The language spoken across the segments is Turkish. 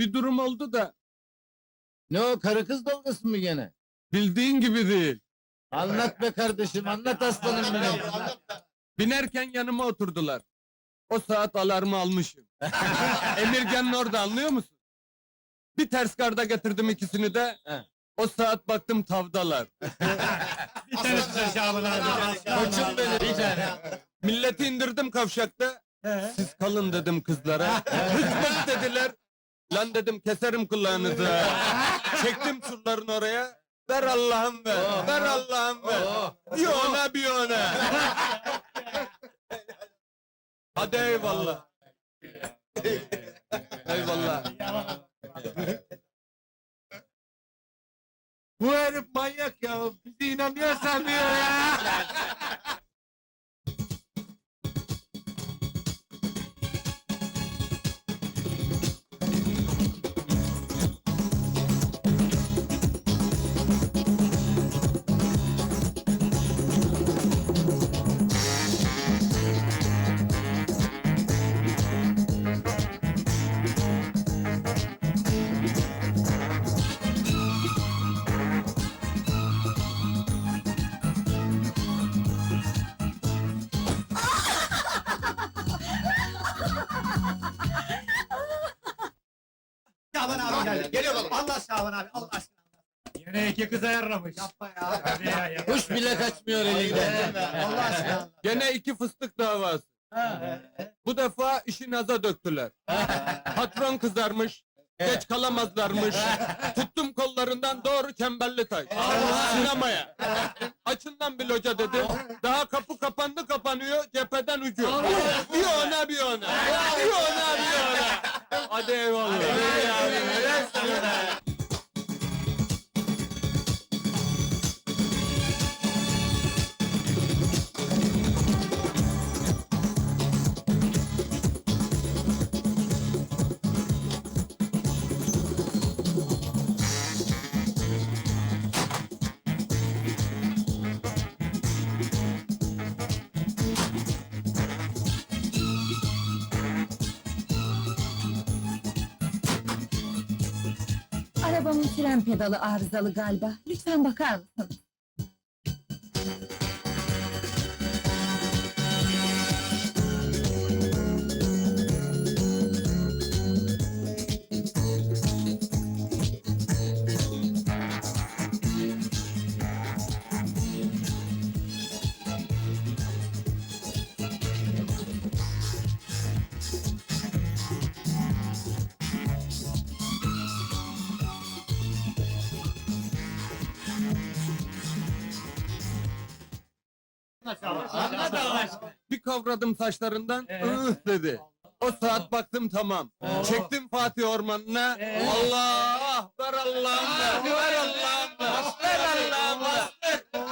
Bir durum oldu da Ne o karı kız dalgası mı gene? bildiğin gibi değil. Anlat be kardeşim anlat aslanım benim. Binerken yanıma oturdular. O saat alarmı almışım. Emirgan'ın orada anlıyor musun? Bir ters garda getirdim ikisini de. He. O saat baktım tavdalar. Bir tane abi. Koçum benim bir tane. Milleti indirdim kavşakta. He. Siz kalın dedim kızlara. Hizmet dediler. Lan dedim keserim kulağınızı. Çektim surların oraya. Ver Allah'ım ver. Oh. Ver Allah'ım ver. Oh. Bir ona bir ona. Hadi eyvallah. Allah Şaban abi Allah aşkına. Yine iki kız ayarlamış. Yapma ya. Hadi ya yapma. Kuş bile kaçmıyor elinden. Allah aşkına. Gene iki fıstık davası. Bu defa işi naza döktüler. Patron kızarmış. Geç kalamazlarmış. Tuttum kollarından doğru Çemberli Taş. Sinemaya. Açından bir loca dedim. Daha kapı kapandı kapanıyor cepheden ucu. Arabamın fren pedalı arızalı galiba. Lütfen bakar mısın? Anlat Allah. Bir kavradım saçlarından, ıh dedi. O saat baktım tamam. Çektim Fatih Ormanı'na. Allah! Ver Allah'ım ver! Ver Allah'ım! Ver Allah'ım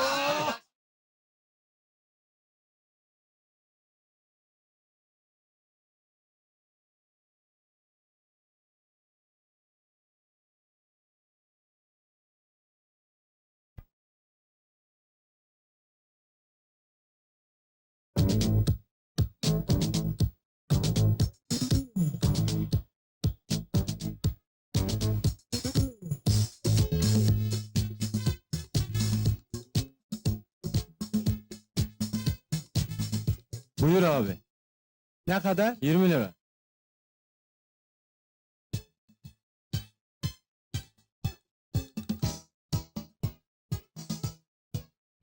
Buyur abi. Ne kadar? 20 lira.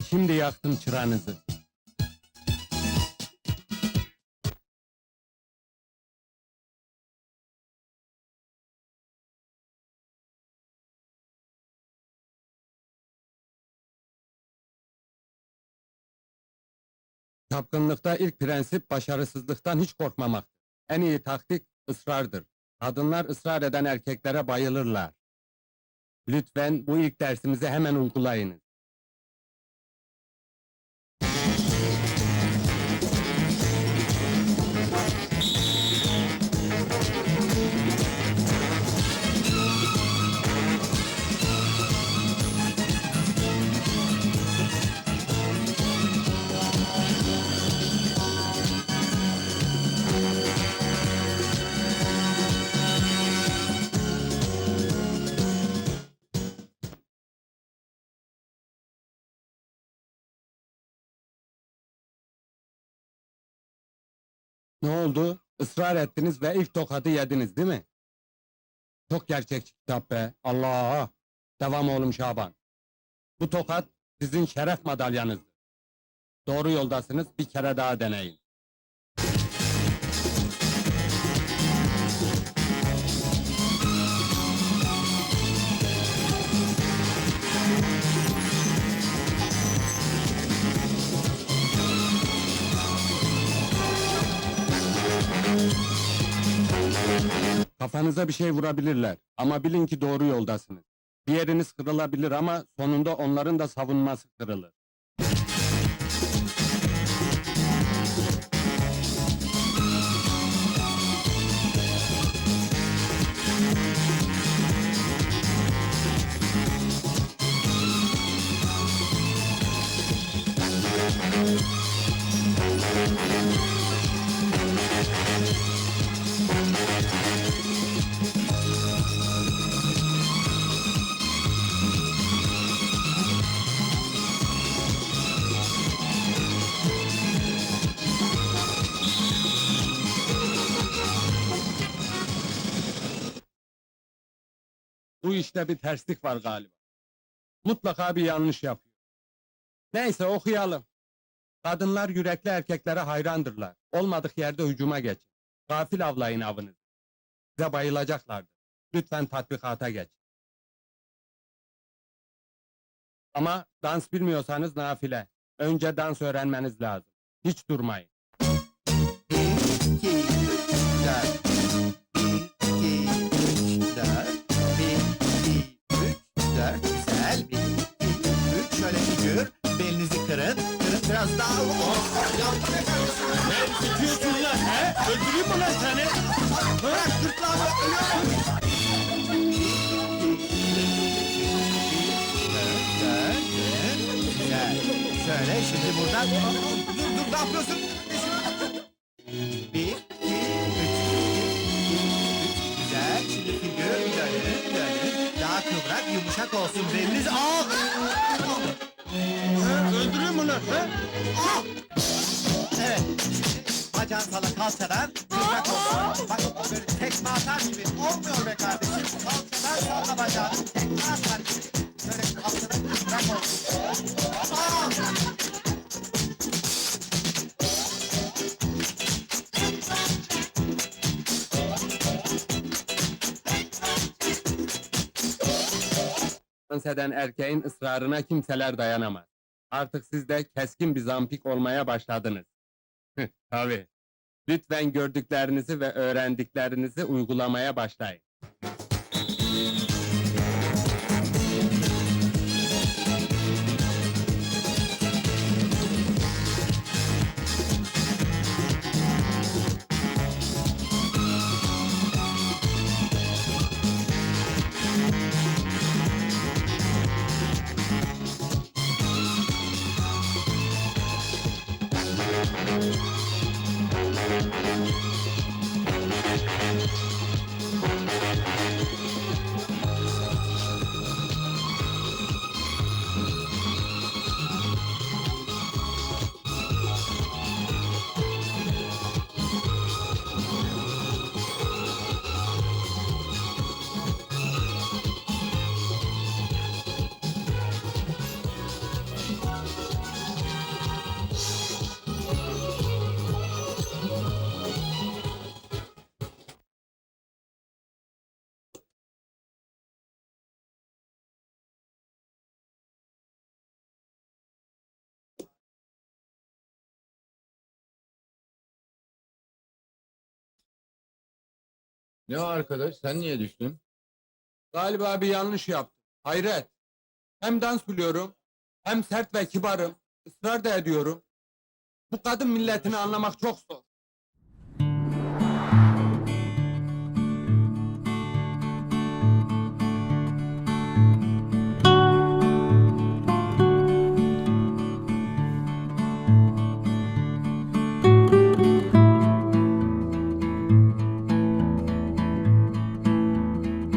Şimdi yaktım çıranızı. Çapkınlıkta ilk prensip başarısızlıktan hiç korkmamaktır. En iyi taktik ısrardır. Kadınlar ısrar eden erkeklere bayılırlar. Lütfen bu ilk dersimizi hemen uygulayınız. Ne oldu? Israr ettiniz ve ilk tokadı yediniz değil mi? Çok gerçekçi kitap be. Allah! Devam oğlum Şaban. Bu tokat sizin şeref madalyanızdır. Doğru yoldasınız, bir kere daha deneyin. Kafanıza bir şey vurabilirler ama bilin ki doğru yoldasınız. Bir yeriniz kırılabilir ama sonunda onların da savunması kırılır. İşte bir terslik var galiba. Mutlaka bir yanlış yapıyor. Neyse okuyalım. Kadınlar yürekli erkeklere hayrandırlar. Olmadık yerde hücuma geçin. Gafil avlayın avınızı. Size bayılacaklardır. Lütfen tatbikata geç. Ama dans bilmiyorsanız nafile. Önce dans öğrenmeniz lazım. Hiç durmayın. Ne sıkıyorsun lan he? Öldüreyim mi lan seni? Bırak gırtlağımı. Ölüyorum. Dört, kırın. Güzel. Şöyle şimdi buradan. Dur dur ne yapıyorsun? Bir, iki, üç. Üç. Güzel. Şimdi figür dönün, dönün. Daha kıvrak, yumuşak olsun beliniz. Ah! Ah! Sala kalçadan kıvrak olsun. Bak böyle tekme atar gibi. Olmuyor be kardeşim. Kalçadan salla bacağını. Tekme atar gibi. Böyle kalçadan kıvrak olsun. Ah! Dans erkeğin ısrarına kimseler dayanamaz. Artık siz de keskin bir zampik olmaya başladınız. Tabii. Lütfen gördüklerinizi ve öğrendiklerinizi uygulamaya başlayın. Ne o arkadaş sen niye düştün? Galiba bir yanlış yaptım. Hayret. Hem dans biliyorum, hem sert ve kibarım. Israr da ediyorum. Bu kadın milletini anlamak çok zor.